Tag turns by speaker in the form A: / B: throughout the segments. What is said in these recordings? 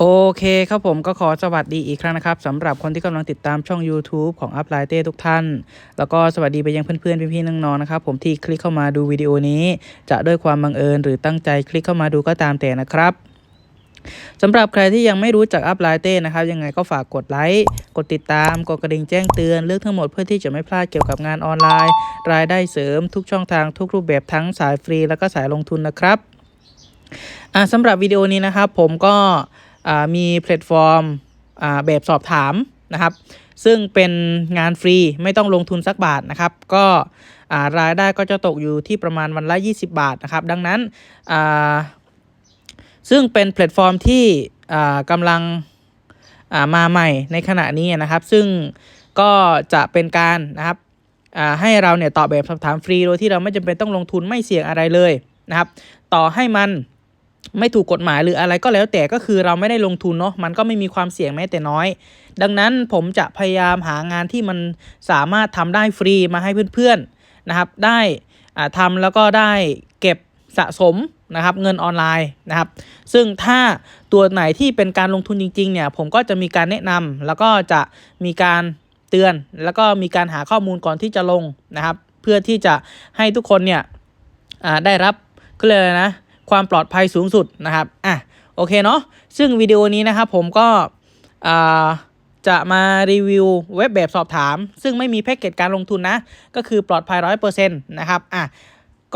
A: โอเคครับผมก็ขอสวัสดีอีกครั้งนะครับสำหรับคนที่กำลังติดตามช่อง YouTube ของ u p l i เต้ทุกท่าน แล้วก็สวัสดีไปยังเพื่อนๆ พี่ๆน้องๆนะครับผมที่คลิกเข้ามาดูวิดีโอนี้ จะด้วยความบังเอิญหรือตั้งใจคลิกเข้ามาดูก็ตามแต่นะครับสำหรับใครที่ยังไม่รู้จัก u p l i เต้นะครับยังไงก็ฝากกดไลค์กดติดตามกดกระดิ่งแจ้งเตือนเลือกทั้งหมดเพื่อที่จะไม่พลาดเกี่ยวกับงานออนไลน์ รายได้เสริมทุกช่องทางทุกรูปแบบทั้งสายฟรี แล้วก็สายลงทุนนะครับอ่าสำหรับวิดีโอนี้นะครับผมก็ มีแพลตฟอร์มแบบสอบถามนะครับ ซึ่งเป็นงานฟรีไม่ต้องลงทุนสักบาทนะครับ ก็รายได้ก็จะตกอยู่ที่ประมาณวันละ 20 บาทนะครับ ดังนั้นซึ่งเป็นแพลตฟอร์มที่กำลังามาใหม่ในขณะนี้นะครับ ซึ่งก็จะเป็นการนะครับให้เราเนี่ยตอบแบบสอบถามฟรีโดยที่เราไม่จำเป็นต้องลงทุนไม่เสี่ยงอะไรเลยนะครับ ต่อให้มัน ไม่ถูกกฎหมายหรืออะไรก็แล้วแต่ก็คือเราไม่ได้ลงทุนเนาะมันก็ไม่มีความเสี่ยงแม้แต่น้อย ดังนั้นผมจะพยายามหางานที่มันสามารถทำได้ฟรีมาให้เพื่อนๆนะครับ ได้อ่าทำแล้วก็ได้เก็บสะสมนะครับเงินออนไลน์นะครับ ซึ่งถ้าตัวไหนที่เป็นการลงทุนจริงๆเนี่ยผมก็จะมีการแนะนำแล้วก็จะมีการเตือน แล้วก็มีการหาข้อมูลก่อนที่จะลงนะครับ เพื่อที่จะให้ทุกคนเนี่ยได้รับก็เลยนะ ความปลอดภัยสูงสุดนะครับอะโอเคเนาะซึ่งวิดีโอนี้นะครับผมก็จะมารีวิวเว็บแบบสอบถาม ซึ่งไม่มีแพ็กเกจการลงทุนนะ ก็คือปลอดภัยร้อยเปอร์เซ็นต์นะครับอะ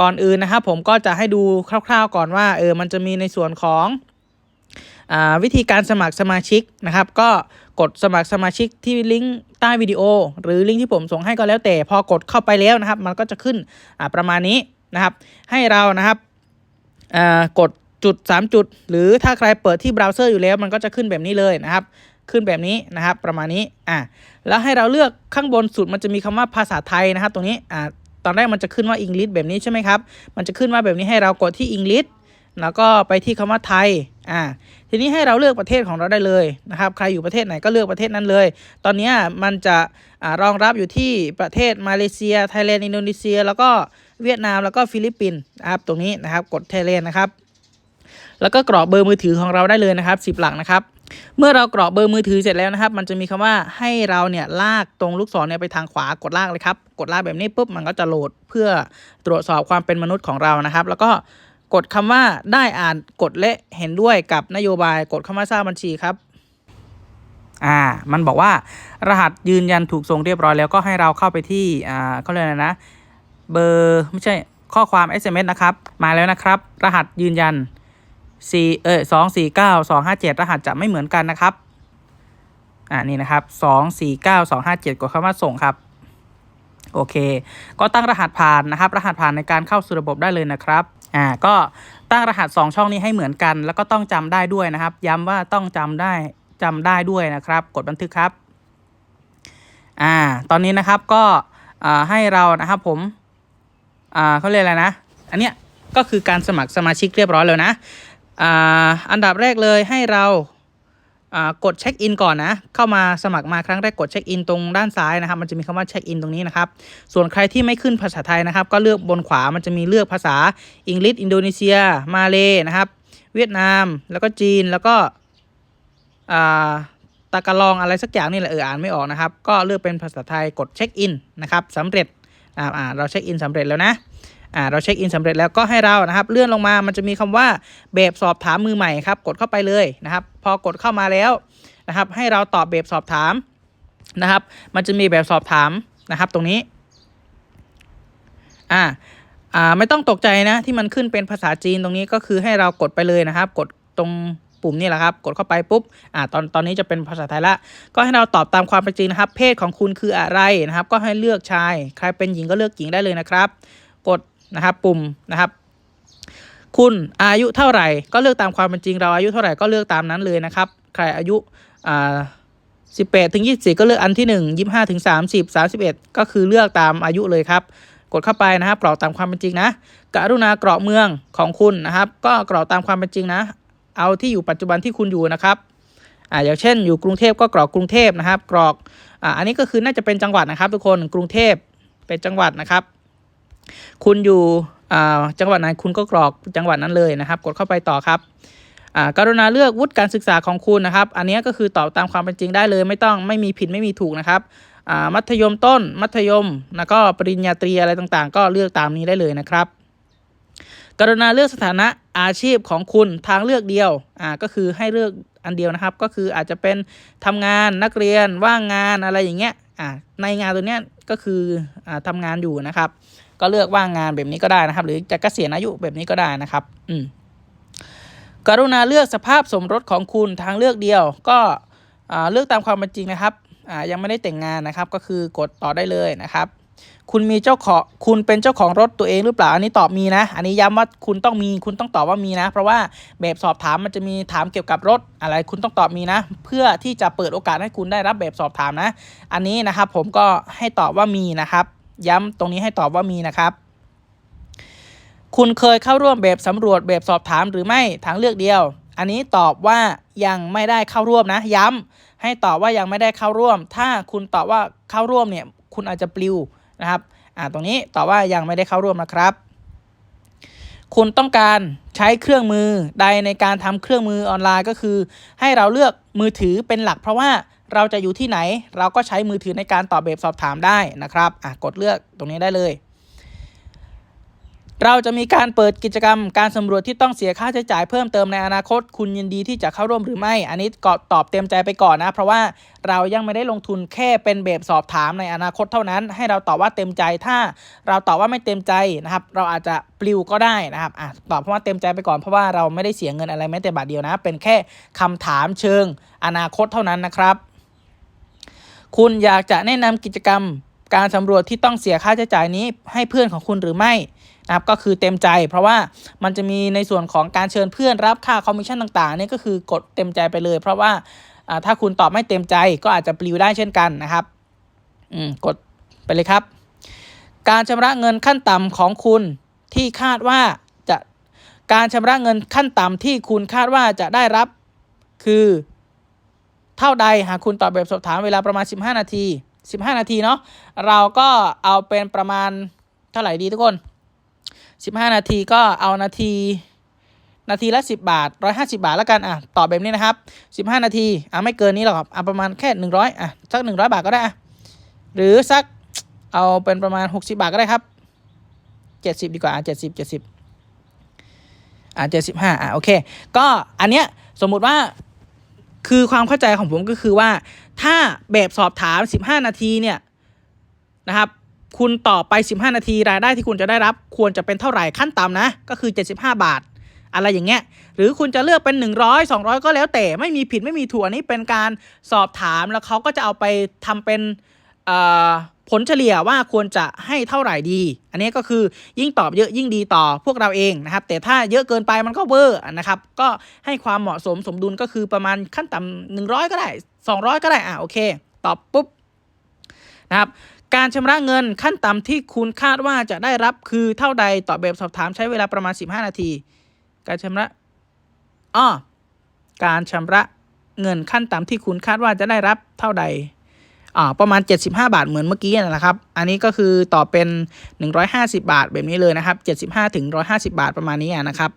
A: ก่อนอื่นนะครับผมก็จะให้ดูคร่าวๆก่อนว่าเออมันจะมีในส่วนของอวิธีการสมัครสมาชิกนะครับ ก็กดสมัครสมาชิกที่ลิงก์ใต้วิดีโอ หรือลิงก์ที่ผมส่งให้ก็แล้วแต่พอกดเข้าไปแล้วนะครับ มันก็จะขึ้นประมาณนี้นะครับ ให้เรานะครับ กดจุด 3 จุด หรือถ้าใครเปิดที่เบราว์เซอร์อยู่แล้วมันก็จะขึ้นแบบนี้เลยนะครับ ขึ้นแบบนี้นะครับ ประมาณนี้อ่าแล้วให้เราเลือกข้างบนสุดมันจะมีคำว่าภาษาไทยนะครับ ตรงนี้อ่าตอนแรกมันจะขึ้นว่าอังกฤษแบบนี้ใช่ไหมครับ มันจะขึ้นว่าแบบนี้ให้เรากดที่อังกฤษแล้วก็ไปที่คำว่าไทย อ่า ทีนี้ให้เราเลือกประเทศของเราได้เลยนะครับ ใครอยู่ประเทศไหนก็เลือกประเทศนั้นเลย ตอนนี้มันจะอรองรับอยู่ที่ประเทศมาเลเซีย ไทยแลนด์ อินโดนีเซีย แล้วก็ เวียดนามแล้วก็ฟิลิปปินส์นะครับตรงนี้นะครับกดไทยแลนนะครับแล้วก็กรอกเบอร์มือถือของเราได้เลยนะครับ 10 หลักนะครับ เมื่อเรากรอกเบอร์มือถือเสร็จแล้วนะครับ มันจะมีคำว่าให้เราเนี่ยลากตรงลูกศรเนี่ยไปทางขวากดลากเลยครับ กดลากแบบนี้ปุ๊บมันก็จะโหลดเพื่อตรวจสอบความเป็นมนุษย์ของเรานะครับ แล้วก็กดคำว่าได้อ่านกดและเห็นด้วยกับนโยบายกดคำว่าสร้างบัญชีครับอ่ามันบอกว่ารหัสยืนยันถูกส่งเรียบร้อยแล้วก็ให้เราเข้าไปที่อ่าเขาเรียกอะไรนะ เบอร์ไม่ใช่ข้อความ SMS นะครับ มาแล้วนะครับ รหัสยืนยัน4เออ2 4 9 2 5 7รหัสจะไม่เหมือนกันนะครับ อ่านี่นะครับ2 4 9 2 5 7กดคำว่าส่งครับ โอเค ก็ตั้งรหัสผ่านนะครับ รหัสผ่านในการเข้าสู่ระบบได้เลยนะครับ อ่า ก็ตั้งรหัส 2 ช่องนี้ให้เหมือนกัน แล้วก็ต้องจำได้ด้วยนะครับ ย้ำว่าต้องจำได้จำได้ด้วยนะครับ กดบันทึกครับ อ่า ตอนนี้นะครับก็อ่าให้เรานะครับผม อ่าเขาเรียกอะไรนะ อันเนี้ยก็คือการสมัครสมาชิกเรียบร้อยแล้วนะอ่าอันดับแรกเลยให้เราอ่ากดเช็คอินก่อนนะ เข้ามาสมัครมาครั้งแรกกดเช็คอินตรงด้านซ้ายนะครับ มันจะมีคำว่าเช็คอินตรงนี้นะครับ ส่วนใครที่ไม่ขึ้นภาษาไทยนะครับ ก็เลือกบนขวา มันจะมีเลือกภาษาอังกฤษ อินโดนีเซีย มาเลนะครับ เวียดนาม แล้วก็จีน แล้วก็อ่าตากะลองอะไรสักอย่างนี่แหละเอออ่านไม่ออกนะครับ ก็เลือกเป็นภาษาไทยกดเช็คอินนะครับสำเร็จ อ่าอ่าเราเช็คอินสำเร็จแล้วนะอ่าเราเช็คอินสำเร็จแล้วก็ให้เรานะครับ เลื่อนลงมามันจะมีคำว่าแบบสอบถามมือใหม่ครับ กดเข้าไปเลยนะครับ พอกดเข้ามาแล้วนะครับ ให้เราตอบแบบสอบถามนะครับ มันจะมีแบบสอบถามนะครับตรงนี้อ่าอ่าไม่ต้องตกใจนะที่มันขึ้นเป็นภาษาจีนตรงนี้ก็คือให้เรากดไปเลยนะครับ กดตรง ปุ่มนี่แหละครับ กดเข้าไปปุ๊บอ่าตอนตอนนี้จะเป็นภาษาไทยละ ก็ให้เราตอบตามความเป็นจริงนะครับ เพศของคุณคืออะไรนะครับ ก็ให้เลือกชาย ใครเป็นหญิงก็เลือกหญิงได้เลยนะครับ กดนะครับปุ่มนะครับคุณอายุเท่าไหร่ก็เลือกตามความเป็นจริงเราอายุเท่าไหร่ก็เลือกตามนั้นเลยนะครับ ใครอายุอ่าสิบแปดถึงยี่สิบก็เลือกอันที่หนึ่งยี่ห้าถึงสามสิบสามสิบเอ็ดก็คือเลือกตามอายุเลยครับ กดเข้าไปนะครับกรอกตามความเป็นจริงนะกรุณากรอกเมืองของคุณนะครับ ก็กรอกตามความเป็นจริงนะ เอาที่อยู่ปัจจุบันที่คุณอยู่นะครับอ่าอย่างเช่นอยู่กรุงเทพก็กรอกกรุงเทพนะครับ กรอกอ่าอันนี้ก็คือน่าจะเป็นจังหวัดนะครับ ทุกคนกรุงเทพเป็นจังหวัดนะครับ คุณอยู่อ่าจังหวัดไหนคุณก็กรอกจังหวัดนั้นเลยนะครับ กดเข้าไปต่อครับอ่ากรุณาเลือกวุฒิการศึกษาของคุณนะครับ อันนี้ก็คือตอบตามความเป็นจริงได้เลย ไม่ต้องไม่มีผิดไม่มีถูกนะครับอ่ามัธยมต้น มัธยม แล้วก็ปริญญาตรีอะไรต่างๆ ก็เลือกตามนี้ได้เลยนะครับ กรุณาเลือกสถานะอาชีพของคุณทางเลือกเดียวอ่าก็คือให้เลือกอันเดียวนะครับ ก็คืออาจจะเป็นทำงานนักเรียนว่างงานอะไรอย่างเงี้ยอ่าในงานตัวเนี้ยก็คืออ่าทำงานอยู่นะครับ ก็เลือกว่างงานแบบนี้ก็ได้นะครับ หรือจะเกษียณอายุแบบนี้ก็ได้นะครับอืมกรุณาเลือกสภาพสมรสของคุณทางเลือกเดียว ก็อ่าเลือกตามความเป็นจริงนะครับอ่ายังไม่ได้แต่งงานนะครับ ก็คือกดต่อได้เลยนะครับ คุณมีเจ้าของคุณเป็นเจ้าของรถตัวเองหรือเปล่า อันนี้ตอบมีนะ อันนี้ย้ำว่าคุณต้องมีคุณต้องตอบว่ามีนะ เพราะว่าแบบสอบถามมันจะมีถามเกี่ยวกับรถอะไร คุณต้องตอบมีนะ เพื่อที่จะเปิดโอกาสให้คุณได้รับแบบสอบถามนะ อันนี้นะครับผมก็ให้ตอบว่ามีนะครับ ย้ำตรงนี้ให้ตอบว่ามีนะครับคุณเคยเข้าร่วมแบบสำรวจแบบสอบถามหรือไม่ทางเลือกเดียว อันนี้ตอบว่ายังไม่ได้เข้าร่วมนะ ย้ำให้ตอบว่ายังไม่ได้เข้าร่วม ถ้าคุณตอบว่าเข้าร่วมเนี่ย คุณอาจจะปลิว นะครับอ่าตรงนี้ตอบว่ายังไม่ได้เข้าร่วมนะครับ คุณต้องการใช้เครื่องมือใดในการทำเครื่องมือออนไลน์ก็คือ ให้เราเลือกมือถือเป็นหลัก เพราะว่าเราจะอยู่ที่ไหน เราก็ใช้มือถือในการตอบแบบสอบถามได้นะครับอะกดเลือกตรงนี้ได้เลย เราจะมีการเปิดกิจกรรมการสำรวจที่ต้องเสียค่าใช้จ่ายเพิ่มเติมในอนาคต คุณยินดีที่จะเข้าร่วมหรือไม่ อันนี้ก็ตอบเต็มใจไปก่อนนะ เพราะว่าเรายังไม่ได้ลงทุนแค่เป็นแบบสอบถามในอนาคตเท่านั้น ให้เราตอบว่าเต็มใจถ้าเราตอบว่าไม่เต็มใจนะครับ เราอาจจะปลิวก็ได้นะครับอะตอบเพราะว่าเต็มใจไปก่อนเพราะว่าเราไม่ได้เสียเงินอะไรแม้แต่บาทเดียวนะ เป็นแค่คำถามเชิง อนาคตเท่านั้นนะครับ คุณอยากจะแนะนำกิจกรรมการสำรวจที่ต้องเสียค่าใช้จ่ายนี้ให้เพื่อนของคุณหรือไม่ นะครับก็คือเต็มใจ เพราะว่ามันจะมีในส่วนของการเชิญเพื่อนรับค่าคอมมิชชั่นต่างๆนี่ก็คือกดเต็มใจไปเลย เพราะว่าถ้าคุณตอบไม่เต็มใจก็อาจจะปลิวได้เช่นกันนะครับอืมกดไปเลยครับ การชำระเงินขั้นต่ำของคุณที่คาดว่าจะการชำระเงินขั้นต่ำที่คุณคาดว่าจะได้รับคือเท่าใดหากคุณตอบแบบสอบถามเวลาประมาณ 15 นาที 15 นาทีเนาะเราก็เอาเป็นประมาณเท่าไหร่ดีทุกคน 15 นาทีก็เอานาที นาทีละ 10 บาท 150 บาทแล้วกันอะตอบแบบนี้นะครับ 15 นาทีอะไม่เกินนี้หรอกครับอะประมาณแค่ 100อะสัก 100 บาทก็ได้อะหรือสักเอาเป็นประมาณ 60 บาทก็ได้ครับ 70 ดีกว่าอะ70 70อะ75อะโอเคก็อันเนี้ยสมมุติว่าคือความเข้าใจของผมก็คือว่าถ้าแบบสอบถาม 15 นาทีเนี่ยนะครับ คุณตอบไป 15 นาทีรายได้ที่คุณจะได้รับควรจะเป็นเท่าไหร่ขั้นต่ำนะ ก็คือ 75 บาท อะไรอย่างเงี้ยหรือคุณจะเลือกเป็น 100 200 ก็แล้วแต่ไม่มีผิดไม่มีถูกอันนี้เป็นการสอบถามแล้วเขาก็จะเอาไปทำเป็นผลเฉลี่ยว่าควรจะให้เท่าไหร่ดี อันนี้ก็คือยิ่งตอบเยอะยิ่งดีต่อพวกเราเองนะครับ แต่ถ้าเยอะเกินไปมันก็เวอร์นะครับ ก็ให้ความเหมาะสมสมดุลก็คือประมาณขั้นต่ำหนึ่งร้อยก็ได้สองร้อยก็ได้ อะโอเค ตอบปุ๊บนะครับ การชำระเงินขั้นต่ำที่คุณคาดว่าจะได้รับคือเท่าใดตอบแบบสอบถามใช้เวลาประมาณ 15 นาที การชำระอ้อการชำระเงินขั้นต่ำที่คุณคาดว่าจะได้รับเท่าใดอ่าประมาณ 75 บาทเหมือนเมื่อกี้นั่นแหละครับ อันนี้ก็คือตอบเป็น 150 บาทแบบนี้เลยนะครับ 75ถึง150 บาทประมาณนี้อะนะครับ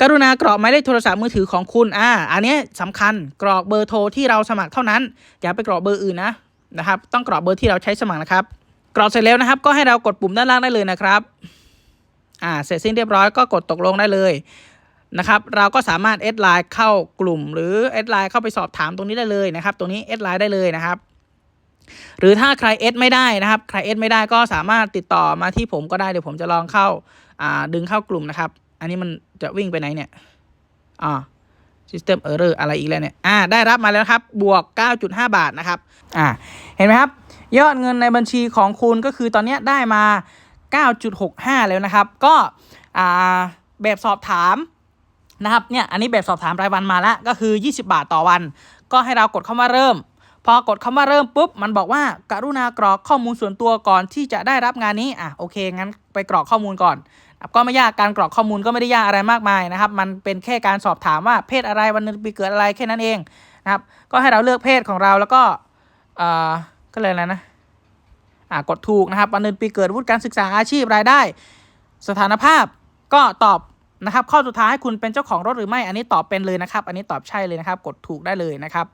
A: กรุณากรอกหมายเลขโทรศัพท์มือถือของคุณ อ่า อันนี้ยสำคัญ กรอกเบอร์โทรที่เราสมัครเท่านั้น อย่าไปกรอกเบอร์อื่นนะ นะครับ ต้องกรอกเบอร์ที่เราใช้สมัครนะครับ กรอกเสร็จแล้วนะครับ ก็ให้เรากดปุ่มด้านล่างได้เลยนะครับ อ่า เสร็จสิ้นเรียบร้อยก็กดตกลงได้เลยนะครับ เราก็สามารถแอดไลน์เข้ากลุ่ม หรือแอดไลน์เข้าไปสอบถามตรงนี้ได้เลยนะครับ ตรงนี้แอดไลน์ได้เลยนะครับ หรือถ้าใครเอดไม่ได้นะครับ ใครเอดไม่ได้ก็สามารถติดต่อมาที่ผมก็ได้ เดี๋ยวผมจะลองเข้า อ่า ดึงเข้ากลุ่มนะครับ อันนี้มันจะวิ่งไปไหนเนี่ย อ่า System Error อะไรอีกแล้วเนี่ย อ่า ได้รับมาแล้วครับ บวก 9.5 บาทนะครับ อ่า เห็นไหมครับ ยอดเงินในบัญชีของคุณก็คือตอนนี้ได้มา 9.65 แล้วนะครับ ก็ อ่า แบบสอบถามนะครับ เนี่ย อันนี้แบบสอบถามรายวันมาแล้ว ก็คือ 20 บาทต่อวัน ก็ให้เรากดเข้ามาเริ่ม พอกดคำว่าเริ่มปุ๊บมันบอกว่าการุณากรอกข้อมูลส่วนตัวก่อนที่จะได้รับงานนี้อะโอเคงั้นไปกรอกข้อมูลก่อนก็ไม่ยากการกรอกข้อมูลก็ไม่ได้ยากอะไรมากมายนะครับ มันเป็นแค่การสอบถามว่าเพศอะไรวันเดือนปีเกิดอะไรแค่นั้นเองนะครับ ก็ให้เราเลือกเพศของเราแล้วก็เอ่อก็เลยอะไรนะอ่ากดถูกนะครับวันเดือนปีเกิดวุฒิการศึกษาอาชีพรายได้ สถานภาพก็ตอบนะครับ ข้อสุดท้ายคุณเป็นเจ้าของรถหรือไม่อันนี้ตอบเป็นเลยนะครับ อันนี้ตอบใช่เลยนะครับ กดถูกได้เลยนะครับ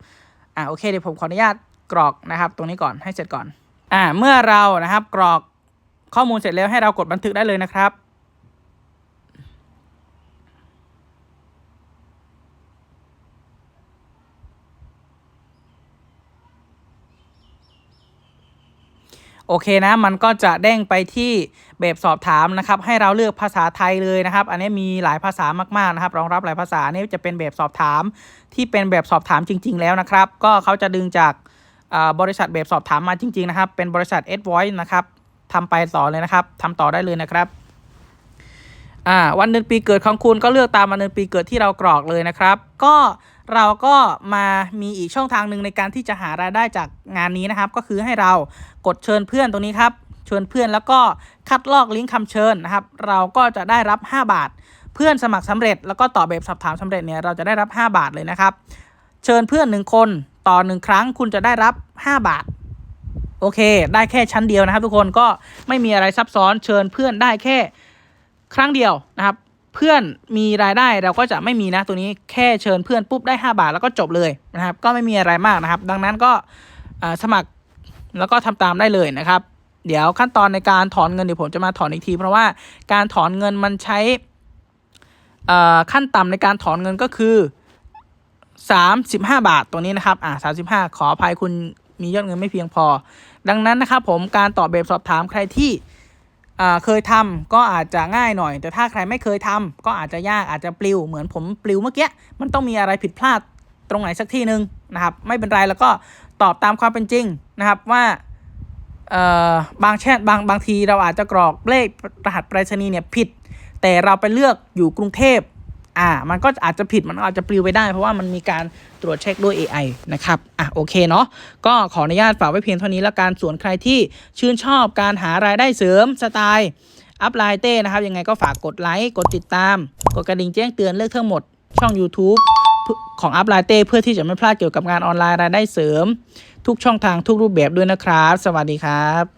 A: อ่าโอเคเดี๋ยวผมขออนุญาตกรอกนะครับ ตรงนี้ก่อนให้เสร็จก่อนอ่าเมื่อเรานะครับกรอกข้อมูลเสร็จแล้วให้เรากดบันทึกได้เลยนะครับ โอเคนะ มันก็จะเด้งไปที่แบบสอบถามนะครับ ให้เราเลือกภาษาไทยเลยนะครับ อันนี้มีหลายภาษามากๆนะครับ รองรับหลายภาษานนี้จะเป็นแบบสอบถาม ที่เป็นแบบสอบถามจริง ๆ แล้วนะครับ ก็เขาจะดึงจากบริษัทแบบสอบถามมาจริง ๆ นะครับ เป็นบริษัท s v o i c e นะครับทำไปต่อเลยนะครับทำต่อได้เลยนะครับอ่าวันเดือนปีเกิดของคุณก็เลือกตามวันเดือนปีเกิดที่เรากรอกเลยนะครับ ก็ เราก็มามีอีกช่องทางหนึ่งในการที่จะหารายได้จากงานนี้นะครับ ก็คือให้เรากดเชิญเพื่อนตรงนี้ครับเชิญเพื่อนแล้วก็คัดลอกลิงก์คำเชิญนะครับ เราก็จะได้รับ 5 บาท เพื่อนสมัครสำเร็จ แล้วก็ตอบแบบสอบถามสำเร็จเนี่ยเราจะได้รับ 5 บาทเลยนะครับ เชิญเพื่อนหนึ่งคนต่อหนึ่งครั้งคุณจะได้รับ 5 บาทโอเค ได้แค่ชั้นเดียวนะครับ ทุกคนก็ไม่มีอะไรซับซ้อนเชิญเพื่อนได้แค่ครั้งเดียวนะครับ เพื่อนมีรายได้เราก็จะไม่มีนะตัวนี้แค่เชิญเพื่อนปุ๊บได้ 5 บาทแล้วก็จบเลยนะครับ ก็ไม่มีอะไรมากนะครับ ดังนั้นก็สมัครแล้วก็ทำตามได้เลยนะครับ เดี๋ยวขั้นตอนในการถอนเงินเดี๋ยวผมจะมาถอนอีกที เพราะว่าการถอนเงินมันใช้ขั้นต่ำในการถอนเงินก็คือ 35 บาทตัวนี้นะครับอ่า35ขออภัยคุณมียอดเงินไม่เพียงพอ ดังนั้นนะครับผมการตอบแบบสอบถามใครที่ เคยทำก็อาจจะง่ายหน่อย แต่ถ้าใครไม่เคยทำก็อาจจะยากอาจจะปลิวเหมือนผมปลิวเมื่อกี้มันต้องมีอะไรผิดพลาดตรงไหนสักที่หนึ่งนะครับ ไม่เป็นไรแล้วก็ตอบตามความเป็นจริงนะครับว่าบางแชทบางบางทีเราอาจจะกรอกเลขรหัสไปรษณีย์เนี่ยผิด แต่เราไปเลือกอยู่กรุงเทพ อ่า มันก็อาจจะผิดมันอาจจะปลิวไปได้ เพราะว่ามันมีการตรวจเช็คด้วย AI นะครับ อะโอเคเนาะ ก็ขออนุญาตฝากไว้เพียงเท่านี้แล้วการส่วนใครที่ชื่นชอบการหารายได้เสริมสไตล์อัพไลน์เต้นะครับ ยังไงก็ฝากกดไลค์ กดติดตาม กดกระดิ่งแจ้งเตือนเลือกทั้งหมดช่อง YouTube ของอัพไลน์เต้เพื่อที่จะไม่พลาดเกี่ยวกับงานออนไลน์รายได้เสริม ทุกช่องทางทุกรูปแบบด้วยนะครับ สวัสดีครับ